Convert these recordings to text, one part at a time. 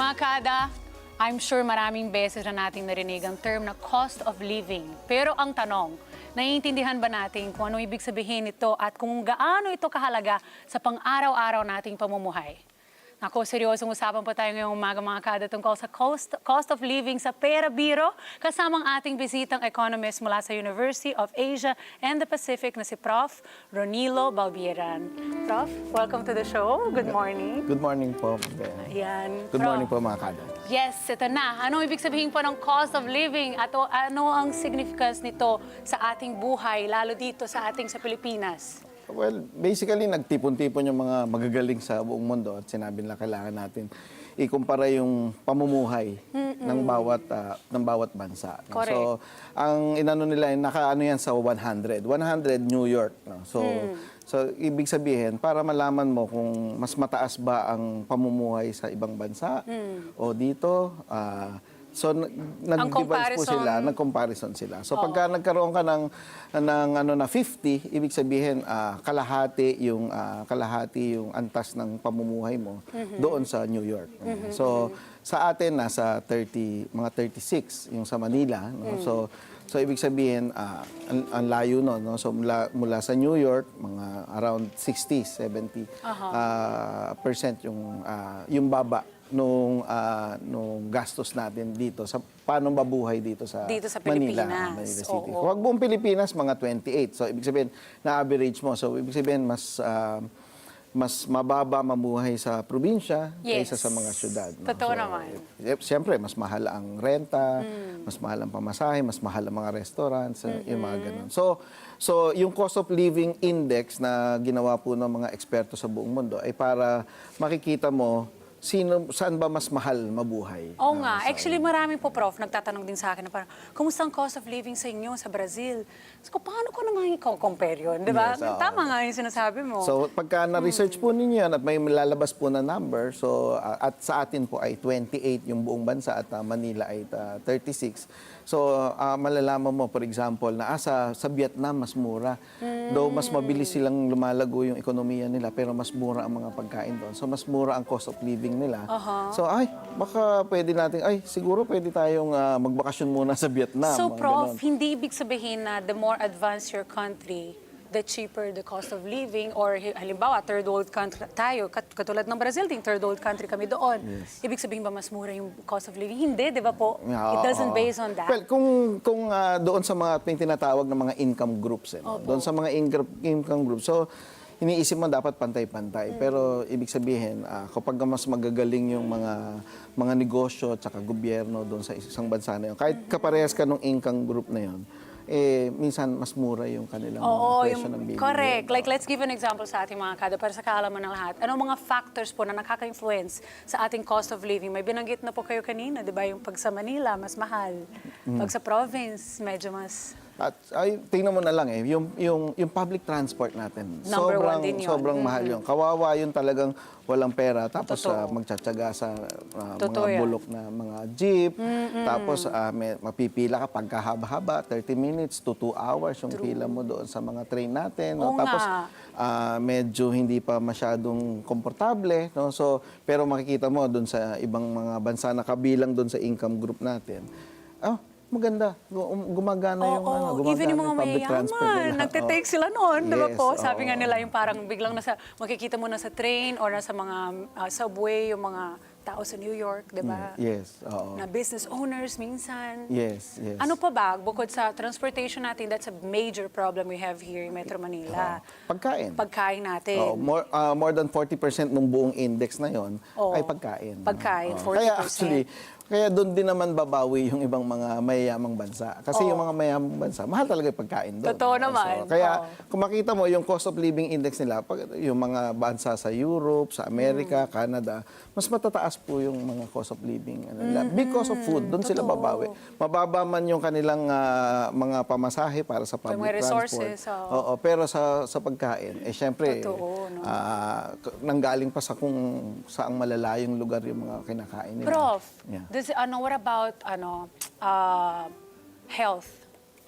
Mga kada, I'm sure maraming beses na nating narinig ang term na cost of living. Pero ang tanong, naiintindihan ba natin kung ano ibig sabihin nito at kung gaano ito kahalaga sa pang-araw-araw nating pamumuhay? Ako, seryosong usapan po tayo ngayong umaga mga kada tungkol sa cost, cost of living sa Pera Biro kasamang ating bisitang economist mula sa University of Asia and the Pacific na si Prof. Ronilo Balbieran. Prof, welcome to the show. Good morning. Good morning po. Ayan. Good Prof. morning po mga kada. Yes, ito na. Ano ibig sabihin po ng cost of living? At ano ang significance nito sa ating buhay, lalo dito sa ating sa Pilipinas? Well, basically, nagtipon-tipon yung mga magagaling sa buong mundo at sinabi nila kailangan natin ikumpara yung pamumuhay ng bawat ah, ng bawat bansa. no? Correct. So, ang inano nila nakaano yan sa 100. 100 New York, no? So, so ibig sabihin para malaman mo kung mas mataas ba ang pamumuhay sa ibang bansa o dito ah, So nag- nag-divide po sila, nag-comparison sila. So pagka nagkaroon ka ng ng ano na 50, ibig sabihin ah, kalahati yung ah, kalahati yung antas ng pamumuhay mo doon sa New York. So sa atin nasa 30 mga 36 yung sa Manila, no? So so ibig sabihin ah, ang, ang layo no, no? So mula, mula sa New York mga around 60, 70 ah, percent yung ah, yung baba nung ah, nung gastos natin dito sa paano mabuhay dito sa Dito sa Manila, Pilipinas. Manila City. Oo. Huwag buong Pilipinas mga 28. So ibig sabihin na average mo. So ibig sabihin mas ah, mas mababa mamuhay sa probinsya Yes. kaysa sa mga syudad. no? Totoo So, naman. eh, Siyempre, mas mahal ang renta, Mm. mas mahal ang pamasahe, mas mahal ang mga restaurants, uh, yung mga Mm-hmm. ganun. So, so, yung cost of living index na ginawa po ng mga eksperto sa buong mundo ay para makikita mo sino saan ba mas mahal mabuhay. Oo Ah, nga. Actually, marami po, Prof, nagtatanong din sa akin na parang, kumusta ang cost of living sa inyo sa Brazil? Ko, paano ko naman i-compare yun? Di ba? Yes, oo. Tama nga yung sinasabi mo. So pagka na-research po ninyo yan at may lalabas po na number, so uh, at sa atin po ay 28 yung buong bansa at uh, Manila ay uh, 36. So uh, malalaman mo for example na ah, sa, Vietnam mas mura. Though mas mabilis silang lumalago yung ekonomiya nila pero mas mura ang mga pagkain doon. So mas mura ang cost of living nila. So ay baka pwede natin ay siguro pwede tayong uh, magbakasyon muna sa Vietnam. so, Prof, ganon. hindi ibig sabihin na the more advanced your country, the cheaper the cost of living or halimbawa third world country tayo kat- katulad ng Brazil ding third world country kami doon ibig sabihin ba mas mura yung cost of living hindi di ba po it Yeah, doesn't oo. base on that Well, kung kung ah, doon sa mga tinatawag na mga income groups, eh, no? doon sa mga income, income groups. So, iniisip mo dapat Mm. pantay-pantay. Pero ibig sabihin, ah, kapag mas magagaling yung mga mga negosyo at saka gobyerno doon sa isang bansa na yun, kahit kaparehas ka ng income group na yun, eh, minsan mas mura yung kanilang Oo, presyo yung, ng bilihin. correct. Like, let's give an example sa ating mga kada para sa kaalaman ng lahat. Ano mga factors po na nakaka-influence sa ating cost of living? May binanggit na po kayo kanina, di ba? Yung pag sa Manila, mas mahal. Mm. Pag sa province, medyo mas... At ay, tingnan mo na lang eh, yung, yung, yung public transport natin, Number one sobrang, din yun. sobrang mahal yun. Kawawa yun talagang walang pera, tapos Totoo. ah, magtsatsaga sa Totoo mga yan. bulok na mga jeep, tapos ah, may, mapipila ka pagkahaba-haba, 30 minutes to 2 hours yung pila mo doon sa mga train natin. no? Oo Tapos nga. ah, medyo hindi pa masyadong komportable. No? So, pero makikita mo doon sa ibang mga bansa na kabilang doon sa income group natin, ah, maganda. Gu- Gumagana yung, Oo, ano, gumagana even yung mga public transport mayayaman, Oo. sila noon, di ba Yes, po? Sabi oo. nga nila yung parang biglang nasa, makikita mo na sa train or nasa mga ah, subway, yung mga tao sa New York, di ba? Yes, oo. Na business owners minsan. Yes, yes. Ano pa ba, bukod sa transportation natin, that's a major problem we have here in Metro Manila. Pagkain. Pagkain natin. Oo, more, ah, more than 40% ng buong index na yon Oo. ay pagkain. Pagkain, Oo. 40%. Kaya actually, kaya doon din naman babawi yung ibang mga mayayamang bansa. Kasi yung mga mayayamang bansa, mahal talaga yung pagkain doon. Totoo Oo, naman. kaya Oo. kung makita mo yung cost of living index nila, pag, yung mga bansa sa Europe, sa Amerika, Mm. Canada, mas matataas po yung mga cost of living. Ano, nila. Because of food, doon sila babawi. Mababa man yung kanilang ah, mga pamasahe para sa public mga resources, transport. oo. Oo, pero sa sa pagkain, eh syempre, Totoo, no? k- nanggaling pa sa kung saang malalayong lugar yung mga kinakain nila. Prof, Yeah. This, ano, what about ano, uh, health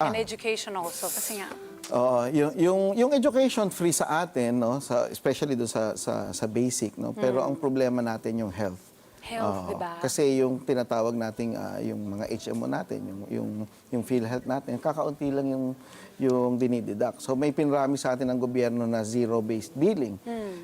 and Ah. education also? Kasi nga, Oo, yung, yung, yung education free sa atin, no, sa, especially do sa, sa, sa basic, no, pero Mm. ang problema natin yung health. Health, Oo. di ba? Kasi yung tinatawag nating ah, yung mga HMO natin, yung yung yung PhilHealth natin, kakaunti lang yung yung dinideduct. So may pinrami sa atin ng gobyerno na zero-based billing.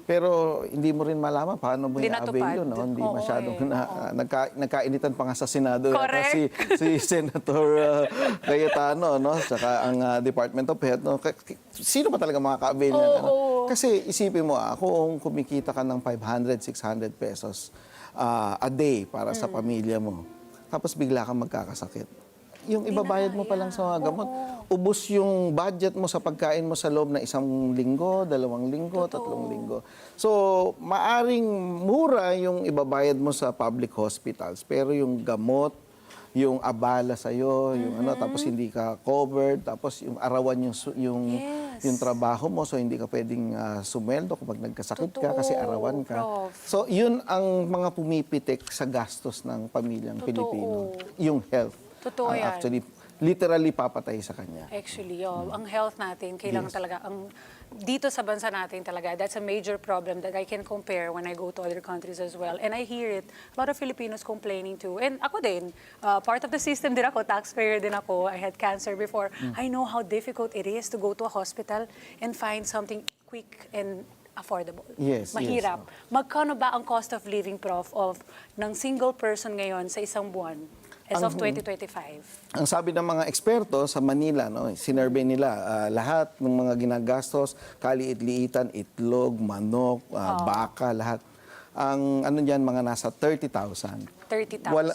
Pero hindi mo rin malaman paano mo Hmm. Hindi i-avail natupad. yun. No? Hindi Oo, masyadong eh. na, nagka, nagkainitan pa nga sa Senado yata Correct. si, si Senator uh, Cayetano, no? Saka ang ah, Department of Health. No? K- k- Sino ba talaga makaka-avail ng ano? Kasi isipin mo, ah, kung kumikita ka ng 500, 600 pesos ah, a day para sa pamilya mo, tapos bigla kang magkakasakit. Yung ibabayad mo pa lang sa mga gamot, ubos yung budget mo sa pagkain mo sa loob ng isang linggo, dalawang linggo, tatlong linggo. So, maaring mura yung ibabayad mo sa public hospitals, pero yung gamot, yung abala sa iyo, yung ano tapos hindi ka covered, tapos yung arawan yung yung Yes. yung trabaho mo so hindi ka pwedeng ah, sumweldo kapag nagkasakit ka kasi Totoo, arawan ka. Prof. So, yun ang mga pumipitik sa gastos ng pamilyang Totoo. Pilipino. Yung health. Totoo ang yan. Actually, literally papatay sa kanya. Actually, oh, ang health natin, kailangan Yes. talaga, ang, dito sa bansa natin talaga, that's a major problem that I can compare when I go to other countries as well. And I hear it, a lot of Filipinos complaining too. And ako din, uh, part of the system din ako, taxpayer din ako, I had cancer before. Hmm. I know how difficult it is to go to a hospital and find something quick and affordable. Yes, Mahirap. yes, Magkano ba ang cost of living, Prof, of ng single person ngayon sa isang buwan as of 2025? Ang sabi ng mga eksperto sa Manila, no, sinurvey nila ah, lahat ng mga ginagastos, kaliit-liitan, itlog, manok, ah, baka, lahat. Ang ano diyan mga nasa 30,000. 30,000. Wala,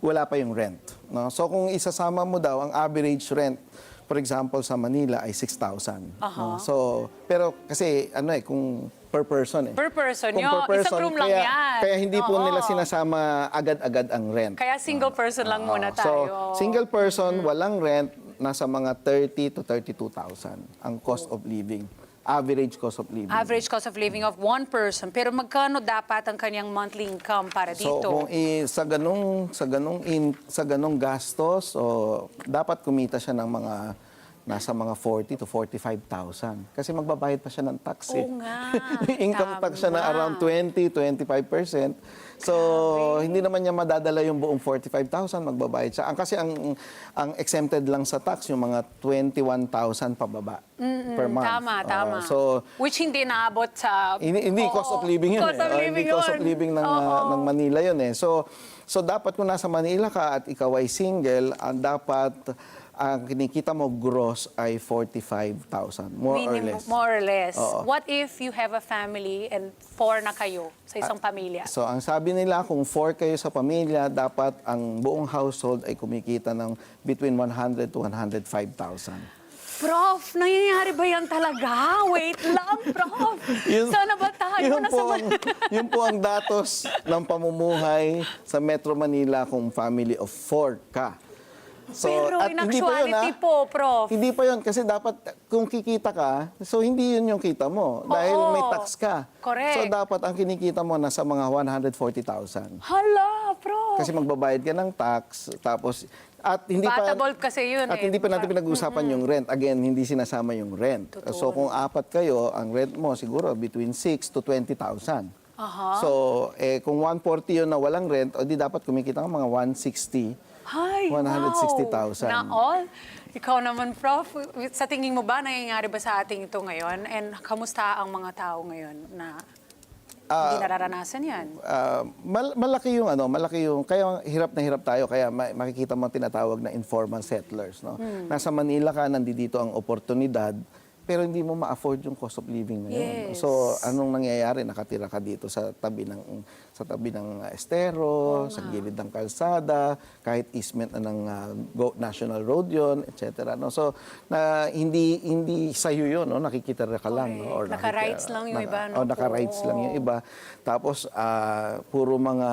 wala pa yung rent. No? So kung isasama mo daw ang average rent, for example sa Manila ay 6,000. no? So pero kasi ano eh kung per person eh. Per person Kung yun. per Isang person, room lang kaya, yan. Kaya hindi po Oo. nila sinasama agad-agad ang rent. Kaya single person lang muna Oo. tayo. So, single person, walang rent, nasa mga 30 to 32,000 ang cost of living. Average cost of living. Average cost of living of one person. Pero magkano dapat ang kanyang monthly income para So dito? kung i, sa ganung sa ganung in, sa ganung gastos o dapat kumita siya ng mga nasa mga 40 to 45,000 kasi magbabayad pa siya ng tax eh. Oo nga. Income tax siya na around 20 25%. So hindi naman niya madadala yung buong 45,000 magbabayad siya. Ang kasi ang ang exempted lang sa tax yung mga 21,000 pababa per month. Tama, Oo, tama. so Which hindi naabot sa... hindi, hindi Oo, cost of living yun. Cost eh. of living hindi cost of yun. living ng, Oo. ah, ng Manila yun eh. So, so dapat kung nasa Manila ka at ikaw ay single, ang dapat ang kinikita mo gross ay 45,000, more or Minimum- less. More or less. Oo. What if you have a family and four na kayo sa isang pamilya? So, ang sabi nila, kung four kayo sa pamilya, dapat ang buong household ay kumikita ng between 100 to 105,000. Prof, nangyayari ba yan talaga? Wait lang, Prof. Yun- Sana ba tayo yun nasa... po, ang, yun po ang datos ng pamumuhay sa Metro Manila kung family of four ka. Pero at in hindi pa yun, actuality ah. po, Prof. Hindi pa yun kasi dapat kung kikita ka, so hindi yun yung kita mo dahil Oo. may tax ka. Correct. So dapat ang kinikita mo nasa mga 140,000. Hala, Prof. Kasi magbabayad ka ng tax tapos at hindi Batable pa kasi yun At eh. hindi pa natin pinag-uusapan yung rent. Again, hindi sinasama yung rent. Totoo. So kung apat kayo, ang rent mo siguro between 6 to 20,000. Aha. So, eh, kung 140 yun na walang rent, o di dapat kumikita ng mga 160. Ay, 160,000. wow. Na all? Ikaw naman, Prof, sa tingin mo ba, nangyayari ba sa ating ito ngayon? And kamusta ang mga tao ngayon na hindi nararanasan yan? Ah, mal- malaki yung ano, malaki yung kaya hirap na hirap tayo kaya ma- makikita mo tinatawag na informal settlers, no. Hmm. Nasa Manila ka nandito ang oportunidad pero hindi mo ma-afford yung cost of living ngayon. Yes. So anong nangyayari? Nakatira ka dito sa tabi ng sa tabi ng uh, estero, sa gilid ng kalsada, kahit easement na ng uh, Go- National Road 'yon, etc. No? So na hindi hindi sa iyo 'yon, no? Nakikitira ka lang, no? Correct. Naka-rights lang yung iba, no? Oh, naka-rights lang yung iba. Tapos ah, puro mga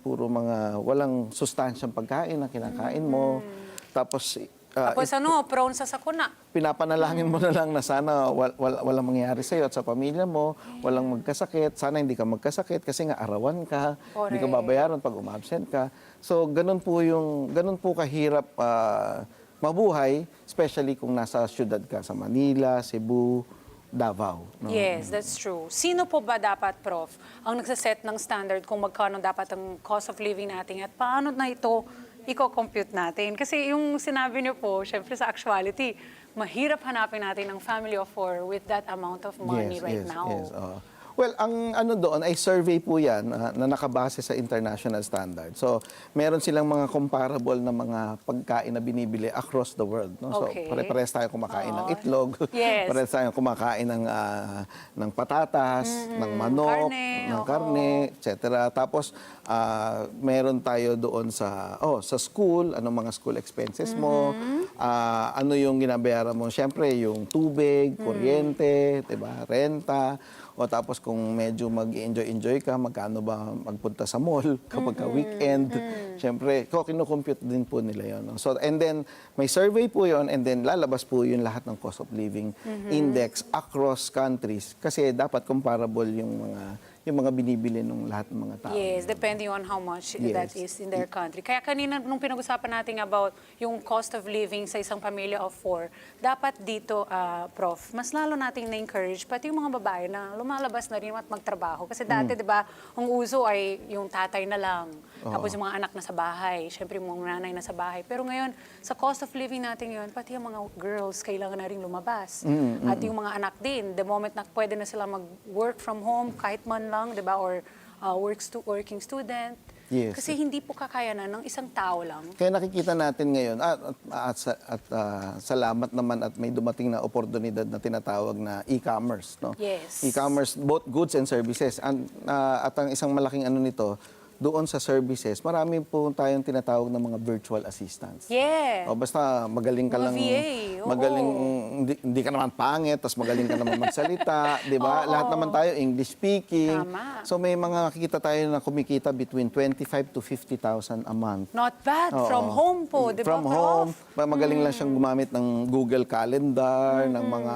puro mga walang sustansyang pagkain na kinakain mo. Tapos ah, Mm. Tapos ano, prone sa sakuna. pinapanalangin mo na lang na sana wal, wal, walang mangyari sa iyo at sa pamilya mo, walang magkasakit, sana hindi ka magkasakit kasi nga arawan ka, hindi ka Correct. babayaran pag umabsent ka. So ganun po yung ganun po kahirap ah, mabuhay, especially kung nasa syudad ka sa Manila, Cebu, Davao. no? Yes, that's true. Sino po ba dapat, Prof, ang nagsaset ng standard kung magkano dapat ang cost of living natin at paano na ito i-compute natin? Kasi yung sinabi niyo po, syempre sa actuality, mahirap hanapin natin ng family of four with that amount of money right yes, now. Yes, oo. Well, ang ano doon ay survey po yan ah, na nakabase sa international standard. So, meron silang mga comparable na mga pagkain na binibili across the world. No? So, Okay. pare-pares tayo kumakain ng Oo. itlog, Yes. pares tayo kumakain ng, ah, ng patatas, ng manok, Karne, ng oo. karne, etc. Tapos, ah, meron tayo doon sa, oh, sa school, anong mga school expenses mo, Mm-hmm. ah, ano yung ginabayaran mo. Siyempre, yung tubig, Mm. kuryente, 'di ba? renta, o tapos kung medyo mag-enjoy-enjoy ka, magkano ba magpunta sa mall kapag ka weekend. Siyempre, ko kino-compute din po nila 'yon. no? So and then may survey po 'yon and then lalabas po 'yung lahat ng cost of living index across countries kasi dapat comparable yung mga yung mga binibili ng lahat ng mga tao. Yes, depending on how much Yes. that is in their country. Kaya kanina nung pinag-usapan natin about yung cost of living sa isang pamilya of four, dapat dito, ah, Prof, mas lalo nating na-encourage pati yung mga babae na lumalabas na rin at magtrabaho. Kasi dati, Mm. di ba, ang uso ay yung tatay na lang, tapos yung mga anak na sa bahay, syempre yung mga nanay na sa bahay. Pero ngayon, sa cost of living natin ngayon, pati yung mga girls kailangan na rin lumabas. Mm, At yung mga anak din, the moment na pwede na sila mag-work from home, kahit man lang, di ba, or uh, work stu- working student. Yes. Kasi hindi po kakayanan ng isang tao lang. Kaya nakikita natin ngayon, at, at, at, at, ah, salamat naman at may dumating na oportunidad na tinatawag na e-commerce. No? Yes. E-commerce, both goods and services. And, ah, at ang isang malaking ano nito, doon sa services, marami po tayong tinatawag na mga virtual assistants. Yeah. O basta magaling ka Mga lang, VA, oo. magaling, hindi, hindi ka naman pangit, tapos magaling ka naman magsalita, di ba? Oo. Lahat naman tayo English speaking. Tama. So may mga nakikita tayo na kumikita between 25 to 50,000 a month. Not bad. Oo. From home po, di ba, From Prof? home. Ma- Magaling lang siyang gumamit ng Google Calendar, ng mga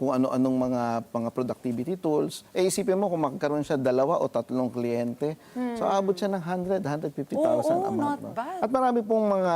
kung ano-anong mga mga productivity tools. Eh isipin mo kung magkaroon siya dalawa o tatlong kliyente. So abot siya ng 100, 150,000 Oo, a month. not bad. At marami pong mga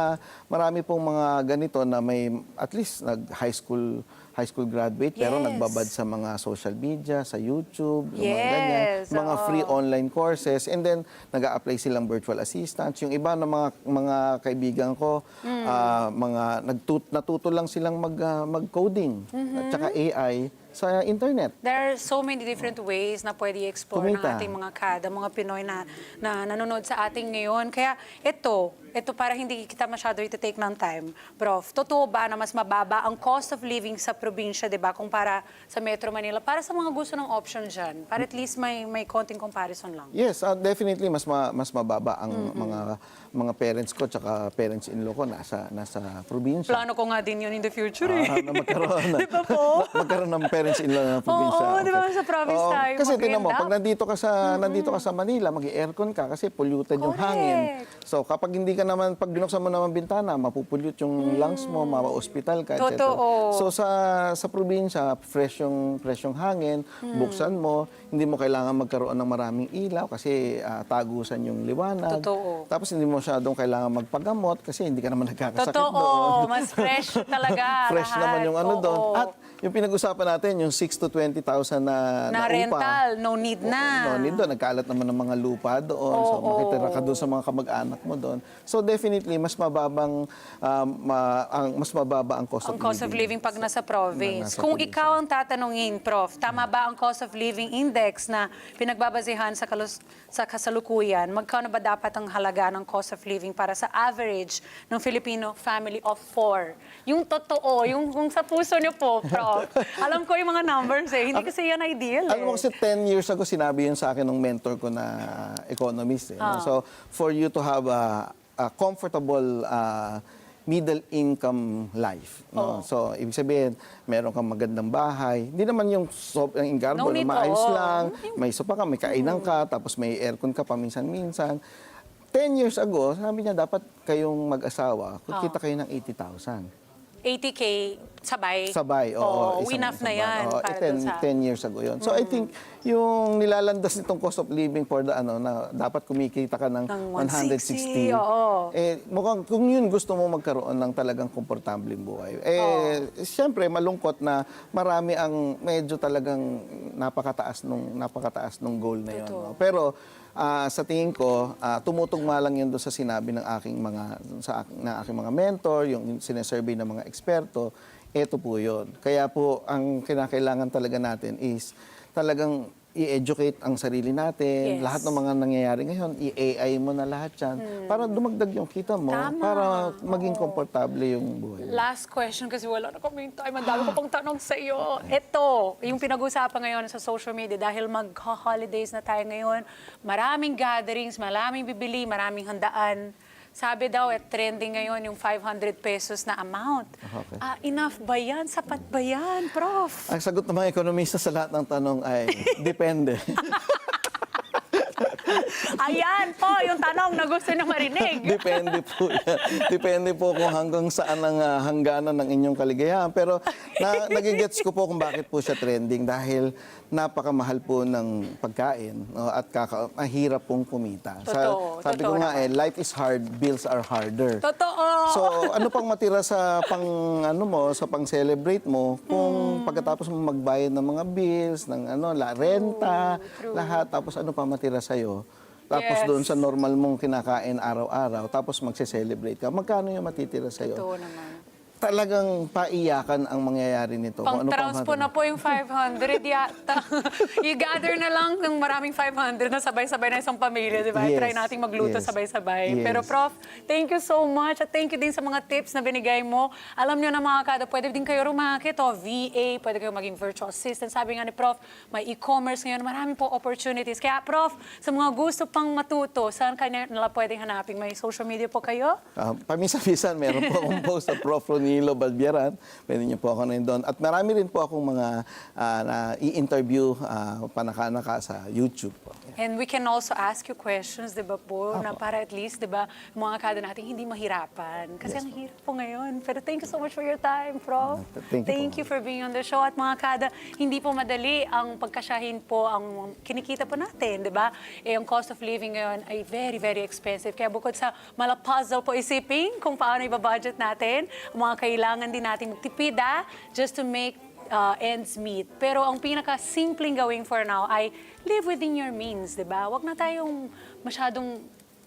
marami pong mga ganito na may at least nag high school high school graduate pero Yes. nagbabad sa mga social media, sa YouTube, yung mga ganyan, Yes, mga oo. free online courses and then nag-a-apply silang virtual assistants. Yung iba ng mga mga kaibigan ko, Hmm. ah, mga nagtut natuto lang silang mag ah, mag-coding Mm-hmm. at saka AI sa internet. There are so many different ways na pwede i-explore ng Kumita. ating mga kada, mga Pinoy na, na nanonood sa ating ngayon. Kaya ito, ito para hindi kita masyado ito-take ng time. Prof, totoo ba na mas mababa ang cost of living sa probinsya, di ba, kumpara sa Metro Manila? Para sa mga gusto ng option dyan, para at least may, may konting comparison lang. Yes, ah, definitely mas ma- mas mababa ang Mm-hmm. mga mga parents ko tsaka parents-in-law ko nasa nasa probinsya. Plano ko nga din yun in the future eh. Ah, na magkaroon na, Di ba po? magkaroon ng parents-in-law ng probinsya. Oo, di ba, sa province Oo, tayo, Kasi tinan mo, pag nandito ka sa nandito ka sa Manila, mag-aircon ka kasi polluted yung Correct. hangin. So kapag hindi ka naman pag binuksan mo naman bintana, mapupulyut yung lungs mo, ma-hospital ka, etc. Mm. Totoo. So sa sa probinsya, fresh yung fresh yung hangin, Mm. buksan mo, hindi mo kailangan magkaroon ng maraming ilaw kasi ah, tagusan yung liwanag. Totoo. Tapos hindi mo masyadong kailangan magpagamot kasi hindi ka naman nagkakasakit doon. Totoo, mas fresh talaga Fresh lahat. naman yung ano Oo. doon. At yung pinag-usapan natin, yung 6 to 20,000 na, na upa. rental, no need na. No, need doon. Nagkalat naman ng mga lupa doon. so, Oo. makitira ka doon sa mga kamag-anak mo doon. So, definitely, mas mababang, um, ma- ang, mas mababa ang cost Ang of cost living. of living pag nasa province. nasa Kung probinsya. ikaw ang tatanungin, Prof, tama ba ang cost of living index na pinagbabasehan sa, kalus- sa kasalukuyan? Magkano ba dapat ang halaga ng cost of living para sa average ng Filipino family of four? Yung totoo, yung, yung sa puso niyo po, Prof. Alam ko yung mga numbers eh. Hindi kasi yan ideal eh. Alam mo kasi 10 years ago, sinabi yun sa akin ng mentor ko na economist. Eh? Ah. So, for you to have a, a comfortable uh, middle income life. No? So, ibig sabihin, meron kang magandang bahay. Hindi naman yung sobrang ingarbo No na maayos lang. May sopa ka, may kainan ka, tapos may aircon ka paminsan-minsan. 10 years ago, sabi niya, dapat kayong mag-asawa, kikita kayo ng 80,000. 80K sabay. Sabay, oo. Isang- enough na yan. Oo, para eh, 10, dun sa... 10 years ago yun. So I think yung nilalandas nitong cost of living for the ano na dapat kumikita ka ng, Ng 160. 160, oo. Eh mukhang kung yun gusto mo magkaroon ng talagang komportableng buhay. Eh siyempre malungkot na marami ang medyo talagang napakataas nung napakataas nung goal na yun. Totoo. no? Pero ah, sa tingin ko, ah, tumutugma lang yun doon sa sinabi ng aking mga sa na aking mga mentor, yung sinesurvey ng mga eksperto, ito po yun. Kaya po, ang kinakailangan talaga natin is talagang i-educate ang sarili natin. Yes. Lahat ng mga nangyayari ngayon, i-AI mo na lahat yan. Para dumagdag yung kita mo, Tama. para maging komportable yung buhay. Last question kasi wala na kami time. Ang dami ko pang tanong sa iyo. Ito, yung pinag-usapan ngayon sa social media dahil mag-holidays na tayo ngayon. Maraming gatherings, maraming bibili, maraming handaan. Sabi daw, at trending ngayon yung 500 pesos na amount. Okay. Ah, enough ba yan? Sapat ba yan, Prof? Ang sagot ng mga ekonomista sa lahat ng tanong ay, depende. Ayan po, yung tanong na gusto nyo marinig. Depende po yan. Depende po kung hanggang saan ang ah, hangganan ng inyong kaligayahan. Pero na, nagigets ko po kung bakit po siya trending dahil napakamahal po ng pagkain no, at kaka, mahirap pong kumita. Totoo, sabi totoo ko nga eh, life is hard, bills are harder. Totoo. So, ano pang matira sa pang ano mo, sa pang-celebrate mo kung Hmm. pagkatapos mo magbayad ng mga bills, ng ano, la renta, lahat tapos ano pa matira sa Tapos Yes. doon sa normal mong kinakain araw-araw, tapos magse-celebrate ka. Magkano yung matitira sa Totoo naman. Talagang paiyakan ang mangyayari nito. Ano pang Pang-transpo na po yung 500 yata. I-gather na lang ng maraming 500 na sabay-sabay na isang pamilya, di ba? Yes. Try nating magluto sabay-sabay. Yes. Pero Prof, thank you so much at thank you din sa mga tips na binigay mo. Alam nyo na mga kada, pwede din kayo rumakit o VA, pwede kayo maging virtual assistant. Sabi nga ni Prof, may e-commerce ngayon, marami po opportunities. Kaya Prof, sa mga gusto pang matuto, saan kanya nila pwedeng hanapin? May social media po kayo? Ah, pamisa-misan, meron po akong post sa Prof. Ronilo Balbiaran. Pwede niyo po ako na doon. At marami rin po akong mga ah, na i-interview ah, panaka-naka sa YouTube po. And we can also ask you questions, di ba po, na para at least, di ba, mga kada natin hindi mahirapan. Kasi ang hirap po ngayon. Pero thank you so much for your time, Prof. Thank you po. you for being on the show. At mga kada, hindi po madali ang pagkasyahin po ang kinikita po natin, di ba? Eh, ang cost of living ngayon ay very, very expensive. Kaya bukod sa mala puzzle po isipin kung paano ibabudget natin, ang mga kailangan din natin magtipid, ah, just to make uh, ends meet. Pero ang pinaka-simpleng gawin for now ay live within your means, di ba? Huwag na tayong masyadong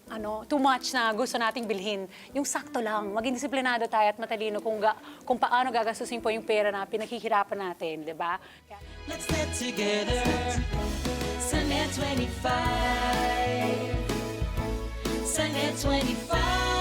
ano, too much na gusto nating bilhin. Yung sakto lang, maging disiplinado tayo at matalino kung, ga, kung paano gagastusin po yung pera na pinaghihirapan natin, di ba? Let's get together. Sunnet 25. Sunnet 25.